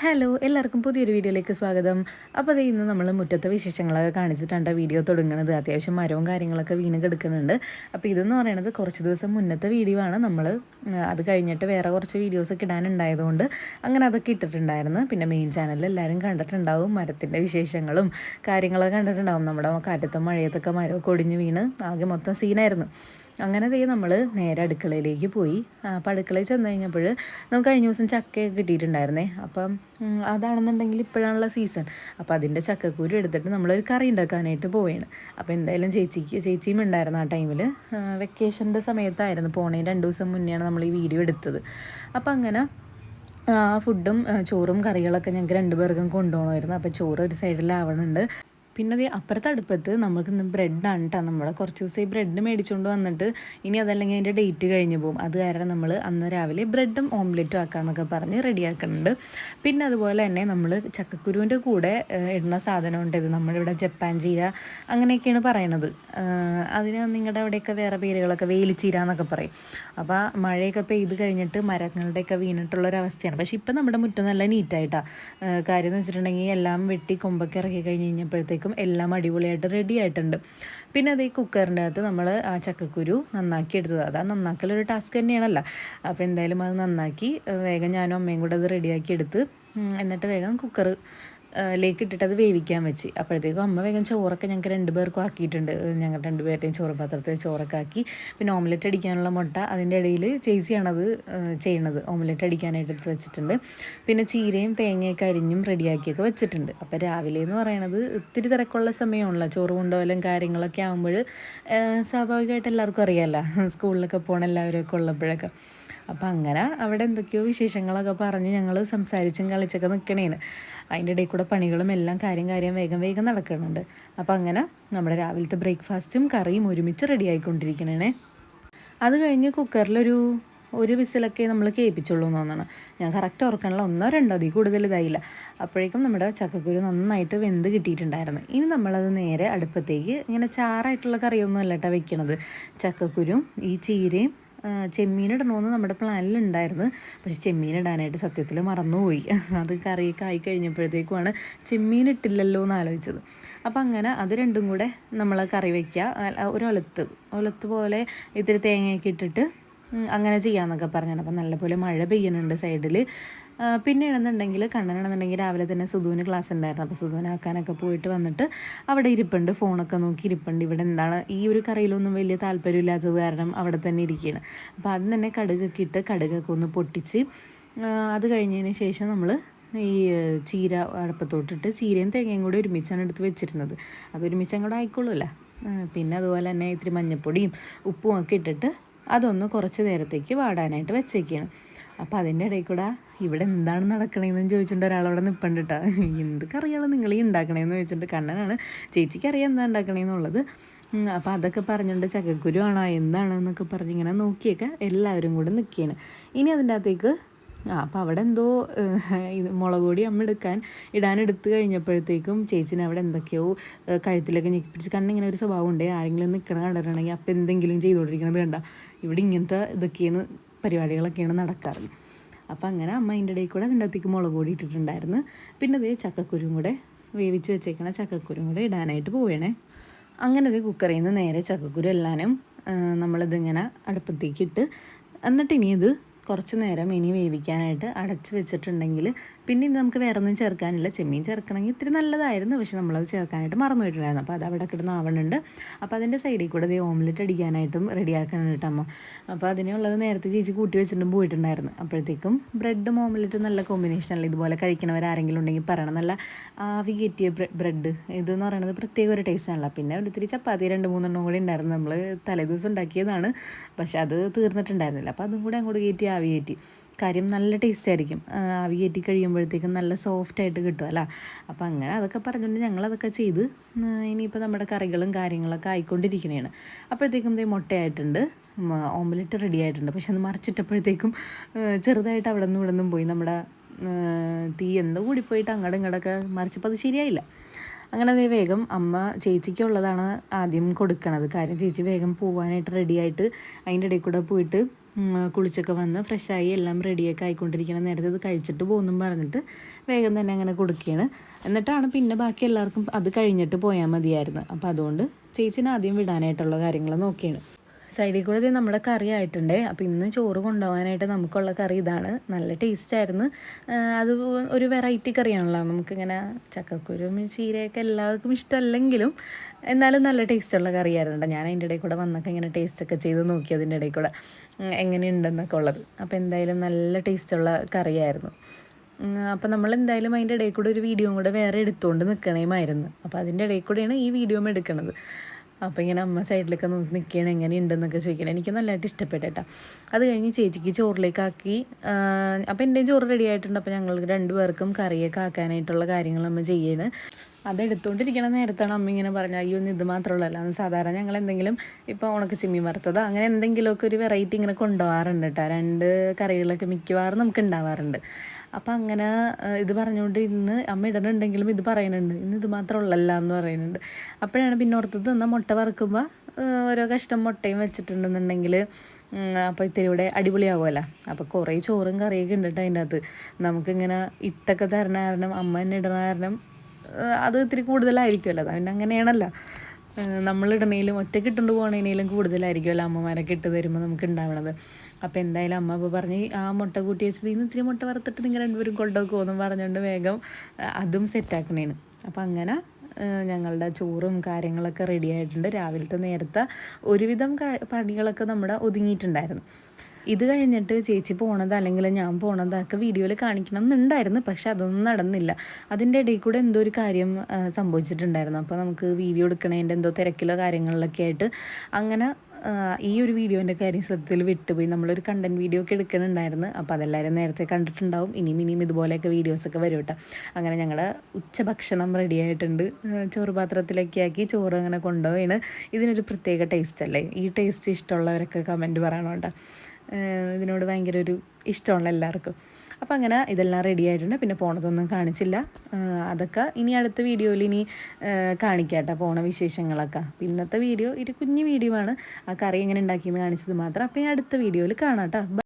Hello എല്ലാവർക്കും പുതിയൊരു വീഡിയോയിലേക്ക് സ്വാഗതം. അപ്പോൾ ഇന്ന് നമ്മൾ മുറ്റത്തെ വിശേഷങ്ങളൊക്കെ കാണിച്ചിട്ടാണ് വീഡിയോ തുടങ്ങുന്നത് അത്യാവശ്യം മരവും കാര്യങ്ങളൊക്കെ വീണ് കിടക്കുന്നുണ്ട്. അപ്പോൾ ഇതെന്ന് പറയുന്നത് കുറച്ച് ദിവസം മുന്നത്തെ വീഡിയോ ആണ്. നമ്മൾ അത് കഴിഞ്ഞിട്ട് വേറെ കുറച്ച് വീഡിയോസൊക്കെ ഇടാനുണ്ടായതുകൊണ്ട് അങ്ങനെ അതൊക്കെ ഇട്ടിട്ടുണ്ടായിരുന്നു. പിന്നെ മെയിൻ ചാനലിൽ എല്ലാവരും കണ്ടിട്ടുണ്ടാവും മരത്തിന്റെ വിശേഷങ്ങളും കാര്യങ്ങളൊക്കെ കണ്ടിട്ടുണ്ടാവും. നമ്മുടെ കാറ്റത്തും മഴയത്തൊക്കെ മരമൊക്കെ ഒടിഞ്ഞ് വീണ് ആകെ മൊത്തം സീനായിരുന്നു അങ്ങനെ ദേ നമ്മൾ നേരെ അടുക്കളയിലേക്ക് പോയി. അപ്പം അടുക്കളയിൽ ചെന്ന് കഴിഞ്ഞപ്പോൾ നമുക്ക് കഴിഞ്ഞ ദിവസം ചക്കയൊക്കെ കിട്ടിയിട്ടുണ്ടായിരുന്നേ. അപ്പം അതാണെന്നുണ്ടെങ്കിൽ ഇപ്പോഴാണുള്ള സീസൺ അപ്പം അതിന്റെ ചക്കക്കൂര് എടുത്തിട്ട് നമ്മളൊരു കറി ഉണ്ടാക്കാനായിട്ട് പോവുകയാണ് അപ്പോൾ എന്തായാലും ചേച്ചിക്ക് ചേച്ചിയും ഉണ്ടായിരുന്നു ആ ടൈമിൽ വെക്കേഷന്റെ സമയത്തായിരുന്നു പോണേ. രണ്ട് ദിവസം മുന്നെയാണ് നമ്മൾ ഈ വീഡിയോ എടുത്തത്. അപ്പം അങ്ങനെ ഫുഡും ചോറും കറികളൊക്കെ ഞങ്ങൾക്ക് രണ്ടുപേർക്കും കൊണ്ടുപോകണമായിരുന്നു. അപ്പോൾ ചോറ് ഒരു സൈഡിൽ സൈഡിലാവണുണ്ട് പിന്നെ അത് അപ്പുറത്തെ അടുപ്പത്ത് നമുക്ക് ഇന്ന് ബ്രെഡാണ് കേട്ടോ നമ്മൾ കുറച്ച് ദിവസം ഈ ബ്രെഡ് മേടിച്ചുകൊണ്ട് വന്നിട്ട് ഇനി അതല്ലെങ്കിൽ അതിന്റെ ഡേറ്റ് കഴിഞ്ഞ് പോകും. അത് കാരണം നമ്മൾ അന്ന് രാവിലെ ബ്രെഡും ഓംലെറ്റും ആക്കാമെന്നൊക്കെ പറഞ്ഞ് റെഡിയാക്കുന്നുണ്ട്. പിന്നെ അതുപോലെ തന്നെ നമ്മൾ ചക്കക്കുരുവിന്റെ കൂടെ ഇടുന്ന സാധനം ഉണ്ട് ഇത് നമ്മളിവിടെ ജപ്പാൻ ചീര അങ്ങനെയൊക്കെയാണ് പറയണത്. അതിന് നിങ്ങളുടെ അവിടെയൊക്കെ വേറെ പേരുകളൊക്കെ വേലിച്ചീര എന്നൊക്കെ പറയും. അപ്പോൾ മഴയൊക്കെ പെയ്ത് കഴിഞ്ഞിട്ട് മരങ്ങളുടെയൊക്കെ വീണിട്ടുള്ളൊരവസ്ഥയാണ്. പക്ഷേ ഇപ്പം നമ്മുടെ മുറ്റം നല്ല നീറ്റായിട്ടാണ് കാര്യം എന്ന് വെച്ചിട്ടുണ്ടെങ്കിൽ എല്ലാം വെട്ടി കൊമ്പൊക്കെ ഇറക്കി കഴിഞ്ഞ് കഴിഞ്ഞപ്പോഴത്തേക്കും ആകുമ്പോഴത്തേക്കും എല്ലാം അടിപൊളിയായിട്ട് റെഡി ആയിട്ടുണ്ട്. പിന്നെ അത് ഈ കുക്കറിന്റെ അകത്ത് നമ്മൾ ആ ചക്കക്കുരു നന്നാക്കി എടുത്തത് അതാ നന്നാക്കലൊരു ടാസ്ക് തന്നെയാണല്ലോ. അപ്പോൾ എന്തായാലും അത് നന്നാക്കി വേഗം ഞാനും അമ്മയും കൂടെ അത് റെഡിയാക്കി എടുത്ത് എന്നിട്ട് വേഗം കുക്കർ ലേക്ക് ഇട്ടിട്ട് അത് വേവിക്കാൻ വെച്ച്. അപ്പോഴത്തേക്കും അമ്മ വേഗം ചോറൊക്കെ ഞങ്ങൾക്ക് രണ്ട് പേർക്കും ആക്കിയിട്ടുണ്ട്. ഞങ്ങൾ രണ്ട് പേരുടെയും ചോറ് പാത്രത്തിൽ ചോറൊക്കെ ആക്കി. പിന്നെ ഓംലെറ്റ് അടിക്കാനുള്ള മുട്ട അതിന്റെ ഇടയിൽ ചേച്ചിയാണത് ചെയ്യണത് ഓംലെറ്റ് അടിക്കാനായിട്ട് എടുത്ത് വെച്ചിട്ടുണ്ട്. പിന്നെ ചീരയും തേങ്ങയൊക്കെ അരിഞ്ഞും റെഡിയാക്കിയൊക്കെ വെച്ചിട്ടുണ്ട്. അപ്പോൾ രാവിലെ എന്ന് പറയണത് ഇത്തിരി തിരക്കുള്ള സമയമാണല്ലോ. ചോറ് കൊണ്ടുപോകലും കാര്യങ്ങളൊക്കെ ആകുമ്പോൾ സ്വാഭാവികമായിട്ട് എല്ലാവർക്കും അറിയാമല്ലോ സ്കൂളിലൊക്കെ പോകണ എല്ലാവരും ഉള്ളപ്പോഴൊക്കെ. അപ്പോൾ അങ്ങനെ അവിടെ എന്തൊക്കെയോ വിശേഷങ്ങളൊക്കെ പറഞ്ഞ് ഞങ്ങൾ സംസാരിച്ചും കളിച്ചൊക്കെ നിൽക്കണേന് അതിന്റെ ഇടയിൽ കൂടെ പണികളും എല്ലാം കാര്യം കാര്യം വേഗം വേഗം നടക്കുന്നുണ്ട്. അപ്പോൾ അങ്ങനെ നമ്മുടെ രാവിലത്തെ ബ്രേക്ക്ഫാസ്റ്റും കറിയും ഒരുമിച്ച് റെഡി ആയിക്കൊണ്ടിരിക്കണേ അത് കഴിഞ്ഞ് കുക്കറിലൊരു ഒരു വിസിലൊക്കെ നമ്മൾ കേൾപ്പിച്ചുള്ളൂ എന്ന് തോന്നണം ഞാൻ കറക്റ്റ് ഓർക്കണില്ല ഒന്നോ രണ്ടോ അതിൽ കൂടുതൽ ഇതായില്ല. അപ്പോഴേക്കും നമ്മുടെ ചക്കക്കുരു നന്നായിട്ട് വെന്ത് കിട്ടിയിട്ടുണ്ടായിരുന്നു. ഇനി നമ്മളത് നേരെ അടുപ്പത്തേക്ക് ഇങ്ങനെ ചാറായിട്ടുള്ള കറിയൊന്നും അല്ല വെക്കണത്. ചക്കക്കുരും ഈ ചീരയും ചെമ്മീൻ ഇടണമെന്ന് നമ്മുടെ പ്ലാനിലുണ്ടായിരുന്നു. പക്ഷെ ചെമ്മീൻ ഇടാനായിട്ട് സത്യത്തിൽ മറന്നുപോയി. അത് കറിയൊക്കെ ആയി കഴിഞ്ഞപ്പോഴത്തേക്കുമാണ് ചെമ്മീൻ ഇട്ടില്ലല്ലോ എന്ന് ആലോചിച്ചത് അപ്പം അങ്ങനെ അത് രണ്ടും കൂടെ നമ്മൾ കറി വയ്ക്കുക ഒരു ഒലത്ത് ഒലത്ത് പോലെ ഇത്തിരി തേങ്ങയൊക്കെ ഇട്ടിട്ട് അങ്ങനെ ചെയ്യാമെന്നൊക്കെ പറഞ്ഞാണ്. അപ്പം നല്ലപോലെ മഴ പെയ്യുന്നുണ്ട് സൈഡിൽ പിന്നെ എന്നുണ്ടെങ്കിൽ കണ്ണനാണെന്നുണ്ടെങ്കിൽ രാവിലെ തന്നെ സുധുവിന് ക്ലാസ് ഉണ്ടായിരുന്നു. അപ്പോൾ സുധുവിനാക്കാനൊക്കെ പോയിട്ട് വന്നിട്ട് അവിടെ ഇരിപ്പുണ്ട്. ഫോണൊക്കെ നോക്കി ഇരിപ്പുണ്ട്. ഇവിടെ എന്താണ് ഈ ഒരു കറിയിലൊന്നും വലിയ താല്പര്യമില്ലാത്തത് കാരണം അവിടെ തന്നെ ഇരിക്കുകയാണ്. അപ്പോൾ അത് തന്നെ കടുകൊക്കെ ഇട്ട് കടുകൊക്കെ ഒന്ന് പൊട്ടിച്ച് അത് കഴിഞ്ഞതിന് ശേഷം നമ്മൾ ഈ ചീര അടുപ്പത്തോട്ടിട്ട് ചീരയും തേങ്ങയും കൂടി ഒരുമിച്ചാണ് എടുത്ത് വെച്ചിരുന്നത്. അത് ഒരുമിച്ച് അങ്ങോട്ട് ആയിക്കോളൂല്ല പിന്നെ അതുപോലെ തന്നെ ഇത്തിരി മഞ്ഞപ്പൊടിയും ഉപ്പും ഒക്കെ ഇട്ടിട്ട് അതൊന്ന് കുറച്ച് നേരത്തേക്ക് വാടാനായിട്ട് വെച്ചേക്കാണ്. അപ്പോൾ അതിന്റെ ഇടയിൽ കൂടെ ഇവിടെ എന്താണ് നടക്കണേന്ന് ചോദിച്ചിട്ട് ഒരാളവിടെ നിൽപ്പുണ്ട് കേട്ടോ എന്ത് കറിയാണ് നിങ്ങൾ ഈ ഉണ്ടാക്കണേന്ന് ചോദിച്ചിട്ട് കണ്ണനാണ്. ചേച്ചിക്ക് അറിയാം എന്താ ഉണ്ടാക്കണേന്നുള്ളത്. അപ്പോൾ അതൊക്കെ പറഞ്ഞുകൊണ്ട് ചക്കക്കുരു ആണോ എന്നൊക്കെ പറഞ്ഞിങ്ങനെ നോക്കിയൊക്കെ എല്ലാവരും കൂടെ നിൽക്കുകയാണ് ഇനി അതിന്റെ അകത്തേക്ക് ആ അപ്പോൾ അവിടെ എന്തോ ഇത് മുളക് പൊടി അമ്മ എടുക്കാൻ ഇടാൻ എടുത്തു കഴിഞ്ഞപ്പോഴത്തേക്കും ചേച്ചിനെ അവിടെ എന്തൊക്കെയോ കഴുത്തിലൊക്കെ ഞെക്കിപ്പിടിച്ച് കണ്ണിങ്ങനെ ഒരു സ്വഭാവം ഉണ്ട്. ആരെങ്കിലും നിൽക്കണ കണ്ടിട്ടുണ്ടെങ്കിൽ അപ്പോൾ എന്തെങ്കിലും ചെയ്തുകൊണ്ടിരിക്കണത് കണ്ട. ഇവിടെ ഇങ്ങനത്തെ ഇതൊക്കെയാണ് പരിപാടികളൊക്കെയാണ് നടക്കാറ്. അപ്പോൾ അങ്ങനെ അമ്മ അതിന്റെ ഇടയിൽ കൂടെ അതിന്റെ അകത്തേക്ക് മുളക് പൊടി ഇട്ടിട്ടുണ്ടായിരുന്നു. പിന്നെ അതേ ചക്കക്കുരും കൂടെ വേവിച്ച് വെച്ചേക്കണ ചക്കക്കുരും കൂടെ ഇടാനായിട്ട് പോവുകയാണേ അങ്ങനെ അതേ കുക്കറിൽ നിന്ന് നേരെ ചക്കക്കുരു എല്ലാനും നമ്മളിതിങ്ങനെ അടുപ്പത്തേക്ക് ഇട്ട് എന്നിട്ട് ഇനി ഇത് കുറച്ച് നേരം ഇനി വേവിക്കാനായിട്ട് അടച്ച് വെച്ചിട്ടുണ്ടെങ്കിൽ പിന്നെ നമുക്ക് വേറെ ഒന്നും ചേർക്കാനില്ല. ചെമ്മീൻ ചേർക്കണമെങ്കിൽ ഇത്തിരി നല്ലതായിരുന്നു. പക്ഷെ നമ്മളത് ചേർക്കാനായിട്ട് മറന്നു പോയിട്ടുണ്ടായിരുന്നു. അപ്പോൾ അത് അവിടെ കിടന്ന് ആവണുണ്ട്. അപ്പോൾ അതിന്റെ സൈഡിൽ കൂടെ ഈ ഓംലെറ്റ് അടിക്കാനായിട്ടും റെഡിയാക്കാനായിട്ട് അമ്മ. അപ്പോൾ അതിനുള്ളത് നേരത്തെ ചേച്ചി കൂട്ടി വെച്ചിട്ടും പോയിട്ടുണ്ടായിരുന്നു. അപ്പോഴത്തേക്കും ബ്രെഡും ഓംലെറ്റും നല്ല കോമ്പിനേഷൻ അല്ല? ഇതുപോലെ കഴിക്കണവർ ആരെങ്കിലും ഉണ്ടെങ്കിൽ പറയണം. നല്ല ആവി കയറ്റിയ ബ്രെഡ്. ഇതെന്ന് പറയുന്നത് പ്രത്യേക ഒരു ടേസ്റ്റ് ആണല്ലോ. പിന്നെ ഒരിത്തിരി ചപ്പാത്തി രണ്ട് മൂന്നെണ്ണം കൂടി ഉണ്ടായിരുന്നു. നമ്മൾ തലേദിവസം ഉണ്ടാക്കിയതാണ്. പക്ഷെ അത് തീർന്നിട്ടുണ്ടായിരുന്നില്ല. അപ്പോൾ അതും കൂടെ അങ്ങോട്ട് കയറ്റി ആവി കയറ്റി. കാര്യം നല്ല ടേസ്റ്റ് ആയിരിക്കും. ആവി കയറ്റി കഴിയുമ്പോഴത്തേക്കും നല്ല സോഫ്റ്റ് ആയിട്ട് കിട്ടും അല്ല? അപ്പോൾ അങ്ങനെ അതൊക്കെ പറഞ്ഞുകൊണ്ട് ഞങ്ങളതൊക്കെ ചെയ്ത് ഇനിയിപ്പോൾ നമ്മുടെ കറികളും കാര്യങ്ങളൊക്കെ ആയിക്കൊണ്ടിരിക്കുന്നതാണ് അപ്പോഴത്തേക്കും ഇതേ മുട്ടയായിട്ടുണ്ട്. ഓംലെറ്റ് റെഡി ആയിട്ടുണ്ട്. പക്ഷെ അത് മറിച്ചിട്ടപ്പോഴത്തേക്കും ചെറുതായിട്ട് അവിടെ നിന്നും ഇവിടെ നിന്നും പോയി നമ്മുടെ തീ എന്തോ കൂടിപ്പോയിട്ട് അങ്ങോട്ടും ഇങ്ങോട്ടൊക്കെ മറിച്ചപ്പോൾ അത് ശരിയായില്ല. അങ്ങനെ അതേ വേഗം അമ്മ ചേച്ചിക്കുള്ളതാണ് ആദ്യം കൊടുക്കണത്. കാര്യം ചേച്ചി വേഗം പോകാനായിട്ട് റെഡിയായിട്ട് അതിന്റെ ഇടയിൽ കൂടെ പോയിട്ട് കുളിച്ചൊക്കെ വന്ന് ഫ്രഷായി എല്ലാം റെഡിയൊക്കെ ആയിക്കൊണ്ടിരിക്കണം നേരത്തെ അത് കഴിച്ചിട്ട് പോകുന്നും പറഞ്ഞിട്ട് വേഗം തന്നെ അങ്ങനെ കൊടുക്കുകയാണ്. എന്നിട്ടാണ് പിന്നെ ബാക്കി എല്ലാവർക്കും അത് കഴിഞ്ഞിട്ട് പോയാൽ മതിയായിരുന്നു. അപ്പോൾ അതുകൊണ്ട് ചേച്ചിനെ ആദ്യം വിടാനായിട്ടുള്ള കാര്യങ്ങൾ നോക്കിയാണ്. സൈഡിൽ കൂടെ നമ്മുടെ കറി ആയിട്ടുണ്ട്. അപ്പോൾ ഇന്ന് ചോറ് കൊണ്ടുപോകാനായിട്ട് നമുക്കുള്ള കറി ഇതാണ്. നല്ല ടേസ്റ്റ് ആയിരുന്നു. ആഹ് അത് ഒരു വെറൈറ്റി കറിയാണല്ലോ. നമുക്കിങ്ങനെ ചക്കക്കുരും ചീരയൊക്കെ എല്ലാവർക്കും ഇഷ്ടമല്ലെങ്കിലും എന്നാലും നല്ല ടേസ്റ്റുള്ള കറിയായിരുന്നു ഞാൻ അതിന്റെ ഇടയിൽ കൂടെ വന്നൊക്കെ ഇങ്ങനെ ടേസ്റ്റൊക്കെ ചെയ്ത് നോക്കി അതിന്റെ ഇടയിൽ കൂടെ. എങ്ങനെയുണ്ടെന്നൊക്കെ ഉള്ളത്. അപ്പോൾ എന്തായാലും നല്ല ടേസ്റ്റുള്ള കറിയായിരുന്നു. അപ്പോൾ നമ്മൾ എന്തായാലും അതിന്റെ ഇടയിൽ കൂടെ ഒരു വീഡിയോ കൂടെ വേറെ എടുത്തുകൊണ്ട് നിൽക്കണേമായിരുന്നു അപ്പോൾ അതിന്റെ ഇടയിൽ കൂടെയാണ് ഈ വീഡിയോ എടുക്കുന്നത് അപ്പോൾ ഇങ്ങനെ അമ്മ സൈഡിലൊക്കെ നോക്കി നിൽക്കുകയാണ് എങ്ങനെയുണ്ടെന്നൊക്കെ ചോദിക്കണം. എനിക്ക് നല്ലതായിട്ട് ഇഷ്ടപ്പെട്ട കേട്ടോ അത് കഴിഞ്ഞ് ചേച്ചിക്ക് ചോറിലേക്കാക്കി അപ്പോൾ എന്റെ ചോറ് റെഡി ആയിട്ടുണ്ട്. അപ്പോൾ രണ്ട് രണ്ടുപേർക്കും കറിയൊക്കെ ആക്കാനായിട്ടുള്ള കാര്യങ്ങൾ അമ്മ ചെയ്യാണ്. അതെടുത്തുകൊണ്ടിരിക്കണ നേരത്താണ് അമ്മ ഇങ്ങനെ പറഞ്ഞ അയ്യോ ഇത് മാത്രമുള്ളല്ല അന്ന് സാധാരണ ഞങ്ങൾ എന്തെങ്കിലും ഇപ്പോൾ ഉണക്ക ചിമ്മി വറുത്തതോ അങ്ങനെ എന്തെങ്കിലുമൊക്കെ ഒരു വെറൈറ്റി ഇങ്ങനെ കൊണ്ടുപോകാറുണ്ട് കേട്ടോ രണ്ട് കറികളൊക്കെ മിക്കവാറും നമുക്ക് ഉണ്ടാവാറുണ്ട് അപ്പം അങ്ങനെ ഇത് പറഞ്ഞുകൊണ്ട് ഇന്ന് അമ്മ ഇടണുണ്ടെങ്കിലും ഇത് പറയുന്നുണ്ട് ഇന്ന് ഇത് മാത്രം ഉള്ളല്ല എന്ന് പറയുന്നുണ്ട് അപ്പോഴാണ് പിന്നെ ഓർത്തത് എന്നാൽ മുട്ട വറുക്കുമ്പോൾ ഓരോ കഷ്ണം മുട്ടയും വെച്ചിട്ടുണ്ടെന്നുണ്ടെങ്കിൽ അപ്പോൾ ഇത്തിരി കൂടെ അടിപൊളിയാവുമല്ലോ. അപ്പോൾ കുറേ ചോറും കറിയൊക്കെ ഉണ്ട് കേട്ടോ അതിന്റെ അകത്ത്. നമുക്കിങ്ങനെ ഇട്ടൊക്കെ തരണ കാരണം അമ്മ തന്നെ ഇടണ കാരണം അത് ഇത്തിരി കൂടുതലായിരിക്കുമല്ലോ. അത് പിന്നെ അങ്ങനെയാണല്ലോ. നമ്മളിടണേലും ഒറ്റയ്ക്ക് ഇട്ടുകൊണ്ട് പോകണേനേലും കൂടുതലായിരിക്കുമല്ലോ അമ്മമാരൊക്കെ ഇട്ട് തരുമ്പോൾ നമുക്ക് ഉണ്ടാവണത്. അപ്പോൾ എന്തായാലും അമ്മ അപ്പോൾ പറഞ്ഞ് ആ മുട്ട കൂട്ടി വെച്ചത് ഇന്ന് ഇത്തിരി മുട്ട വറുത്തിട്ട് നിങ്ങൾ രണ്ടുപേരും കൊണ്ടുപോകുമെന്നും പറഞ്ഞുകൊണ്ട് വേഗം അതും സെറ്റാക്കണേന് അപ്പോൾ അങ്ങനെ ഞങ്ങളുടെ ചോറും കാര്യങ്ങളൊക്കെ റെഡി ആയിട്ടുണ്ട്. രാവിലത്തെ നേരത്തെ ഒരുവിധം പണികളൊക്കെ നമ്മുടെ ഒതുങ്ങിയിട്ടുണ്ടായിരുന്നു. ഇത് കഴിഞ്ഞിട്ട് ചേച്ചി പോണത് അല്ലെങ്കിൽ ഞാൻ പോണതൊക്കെ വീഡിയോയിൽ കാണിക്കണം എന്നുണ്ടായിരുന്നു പക്ഷെ അതൊന്നും നടന്നില്ല. അതിന്റെ ഇടയിൽ കൂടെ എന്തോ ഒരു കാര്യം സംഭവിച്ചിട്ടുണ്ടായിരുന്നു. അപ്പോൾ നമുക്ക് വീഡിയോ എടുക്കണതിന്റെ എന്തോ തിരക്കിലോ കാര്യങ്ങളിലൊക്കെ ആയിട്ട് അങ്ങനെ ഈ ഒരു വീഡിയോന്റെ കാര്യം ശ്രദ്ധയിൽ വിട്ടുപോയി. നമ്മളൊരു കണ്ടന്റ് വീഡിയോ ഒക്കെ എടുക്കുന്നുണ്ടായിരുന്നു. അപ്പോൾ അതെല്ലാവരും നേരത്തെ കണ്ടിട്ടുണ്ടാവും. ഇനിയും ഇനിയും ഇതുപോലെയൊക്കെ വീഡിയോസൊക്കെ വരും കേട്ടോ. അങ്ങനെ ഞങ്ങളുടെ ഉച്ചഭക്ഷണം റെഡി ആയിട്ടുണ്ട്. ചോറ് പാത്രത്തിലൊക്കെ ആക്കി ചോറ് അങ്ങനെ കൊണ്ടുപോയാണ് ഇതിനൊരു പ്രത്യേക ടേസ്റ്റ് അല്ലേ? ഈ ടേസ്റ്റ് ഇഷ്ടമുള്ളവരൊക്കെ കമന്റ് പറയണം കേട്ടോ. ഇതിനോട് ഭയങ്കര ഒരു ഇഷ്ടമുള്ള എല്ലാവർക്കും. അപ്പോൾ അങ്ങനെ ഇതെല്ലാം റെഡി ആയിട്ടുണ്ട്. പിന്നെ പോണതൊന്നും കാണിച്ചില്ല. അതൊക്കെ ഇനി അടുത്ത വീഡിയോയിൽ ഇനി കാണിക്കാട്ടെ കാണിക്കാം പോണ വിശേഷങ്ങളൊക്കെ. ഇന്നത്തെ വീഡിയോ ഒരു കുഞ്ഞു വീഡിയോ ആണ്. ആ കറി എങ്ങനെ ഉണ്ടാക്കിയെന്ന് കാണിച്ചത് മാത്രം. അപ്പോൾ ഇനി അടുത്ത വീഡിയോയിൽ കാണാം കേട്ടോ